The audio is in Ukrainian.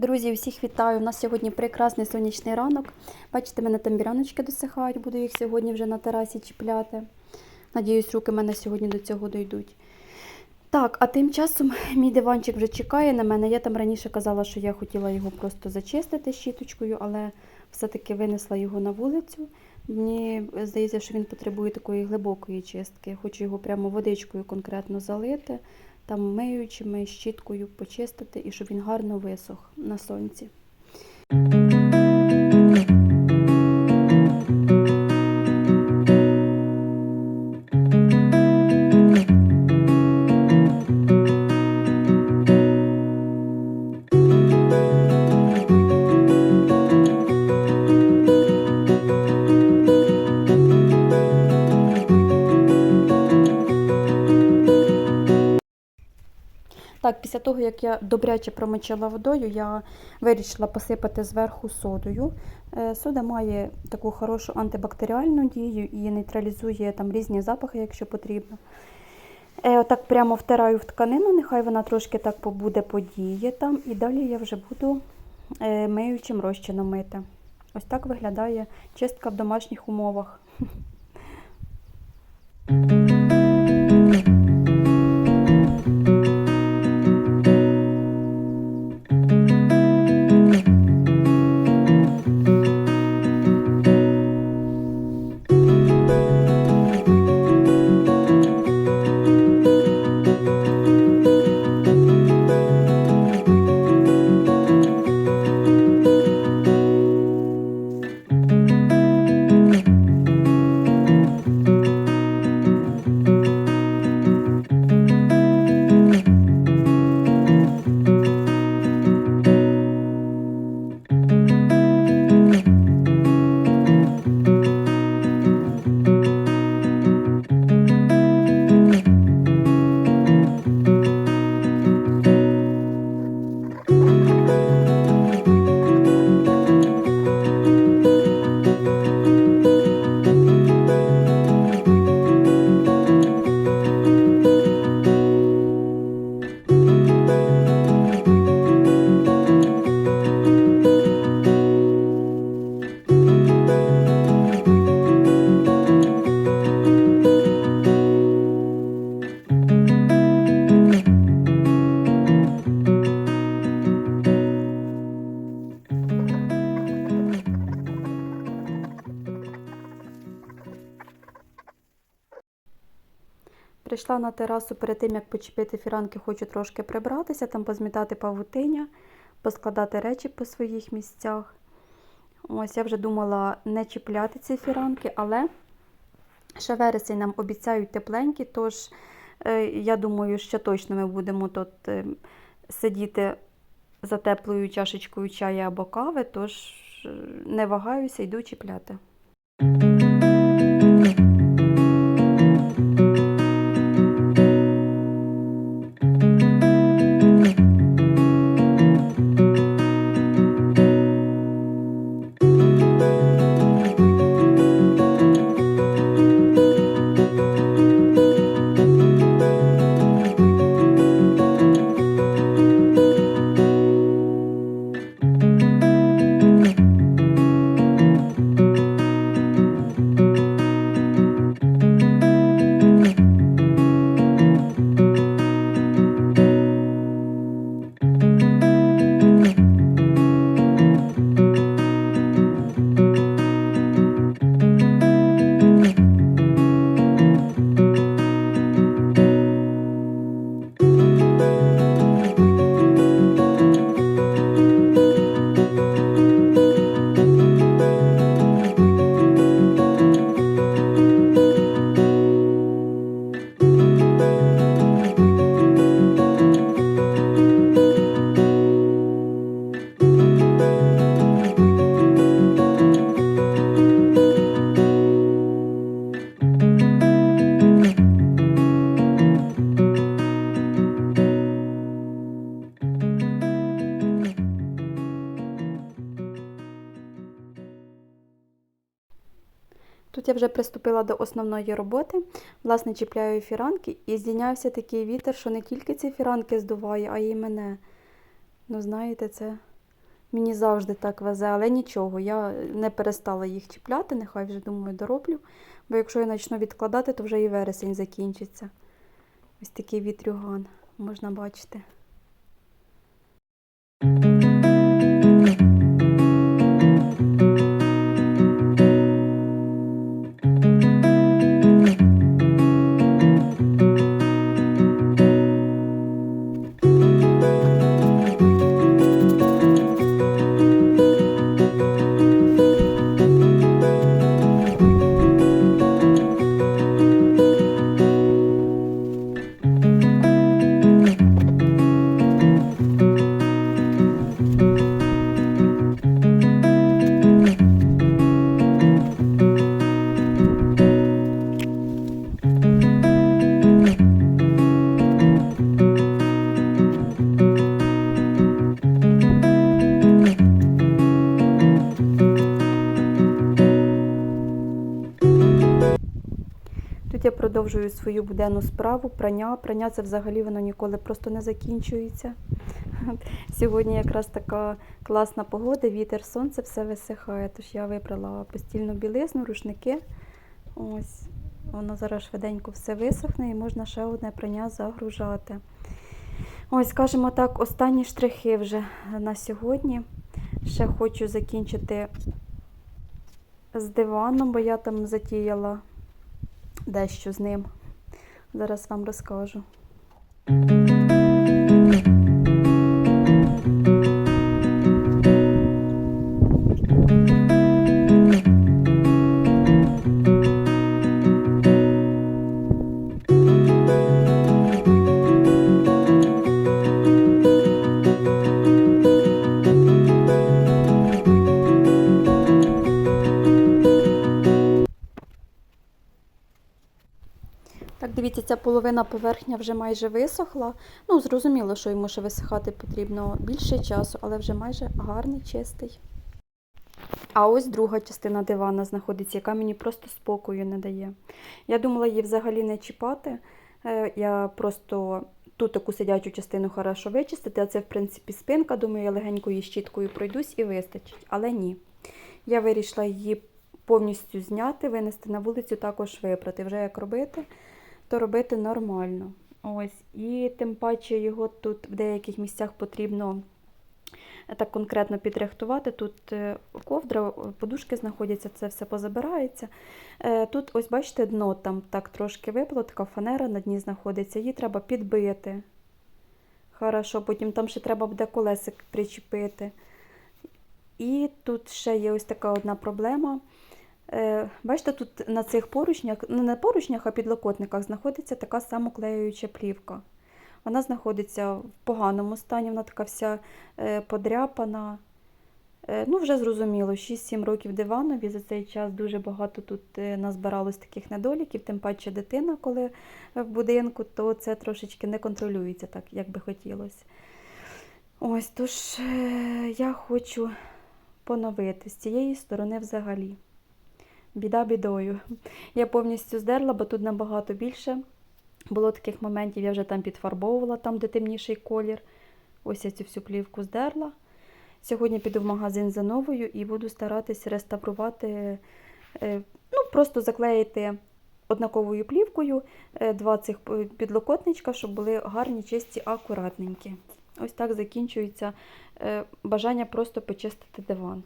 Друзі, всіх вітаю! У нас сьогодні прекрасний сонячний ранок. Бачите, мене там біраночки досихають, буду їх сьогодні вже на терасі чіпляти. Надіюсь, руки мене сьогодні до цього дійдуть. Так, а тим часом мій диванчик вже чекає на мене. Я там раніше казала, що я хотіла його просто зачистити щіточкою, але все-таки винесла його на вулицю. Мені здається, що він потребує такої глибокої чистки. Хочу його прямо водичкою конкретно залити, там миючими, щіткою почистити і щоб він гарно висох на сонці. Так, після того, як я добряче промочила водою, я вирішила посипати зверху содою. Е, Сода має таку хорошу антибактеріальну дію і нейтралізує там різні запахи, якщо потрібно. Е, Отак прямо втираю в тканину, нехай вона трошки так побуде, подіє там. І далі я вже буду е, миючим розчином мити. Ось так виглядає чистка в домашніх умовах. Прийшла на терасу перед тим, як почепити фіранки, хочу трошки прибратися, там позмітати павутиння, поскладати речі по своїх місцях. Ось я вже думала не чіпляти ці фіранки, але ще вересень нам обіцяють тепленькі, тож е, я думаю, що точно ми будемо тут е, сидіти за теплою чашечкою чаю або кави, тож е, не вагаюся, йду чіпляти. Тут я вже приступила до основної роботи. Власне, чіпляю фіранки і здійнявся такий вітер, що не тільки ці фіранки здуває, а й мене. Ну, знаєте, це Мені завжди так везе, але нічого, я не перестала їх чіпляти, нехай вже думаю дороблю. Бо якщо я почну відкладати, то вже і вересень закінчиться. Ось такий вітрюган можна бачити. Тут продовжую свою буденну справу, прання. Прання це взагалі воно ніколи просто не закінчується. Сьогодні якраз така класна погода, вітер, сонце, все висихає. Тож я вибрала постільну білизну, рушники. Ось, воно зараз швиденько все висохне і можна ще одне прання загружати. Ось, скажімо так, останні штрихи вже на сьогодні. Ще хочу закінчити з диваном, бо я там затіяла дещо з ним. Зараз вам розкажу. Так, дивіться, ця половина поверхня вже майже висохла. Ну, зрозуміло, що йому ще висихати потрібно більше часу, але вже майже гарний, чистий. А ось друга частина дивана знаходиться, яка мені просто спокою не дає. Я думала її взагалі не чіпати. Е, Я просто ту таку сидячу частину хорошо вичистити, а це, в принципі, спинка. Думаю, я легенько її щіткою пройдусь і вистачить. Але ні. Я вирішила її повністю зняти, винести на вулицю, також випрати. Вже як робити, то робити нормально. Ось. І тим паче його тут в деяких місцях потрібно так конкретно підрихтувати. Тут е, ковдра, подушки знаходяться, це все позабирається. Е, Тут, ось бачите, дно там так трошки випало, така фанера на дні знаходиться, її треба підбити. Хорошо, потім там ще треба буде колесик причепити. І тут ще є ось така одна проблема. Е, Бачите, тут на цих поручнях, ну не поручнях, а підлокотниках знаходиться така самоклеююча плівка. Вона знаходиться в поганому стані, вона така вся е, подряпана. Е, Ну, вже зрозуміло, 6-7 років диванові. За цей час дуже багато тут назбиралось таких недоліків, тим паче дитина, коли в будинку, то це трошечки не контролюється так, як би хотілося. Ось, тож я хочу поновити з цієї сторони взагалі. Біда бідою. Я повністю здерла, бо тут набагато більше. Було таких моментів, я вже там підфарбовувала, там, де темніший колір. Ось я цю всю плівку здерла. Сьогодні піду в магазин за новою і буду старатися реставрувати, е, ну, просто заклеїти однаковою плівкою е, два цих підлокотничка, щоб були гарні, чисті, акуратненькі. Ось так закінчується е, бажання просто почистити диван.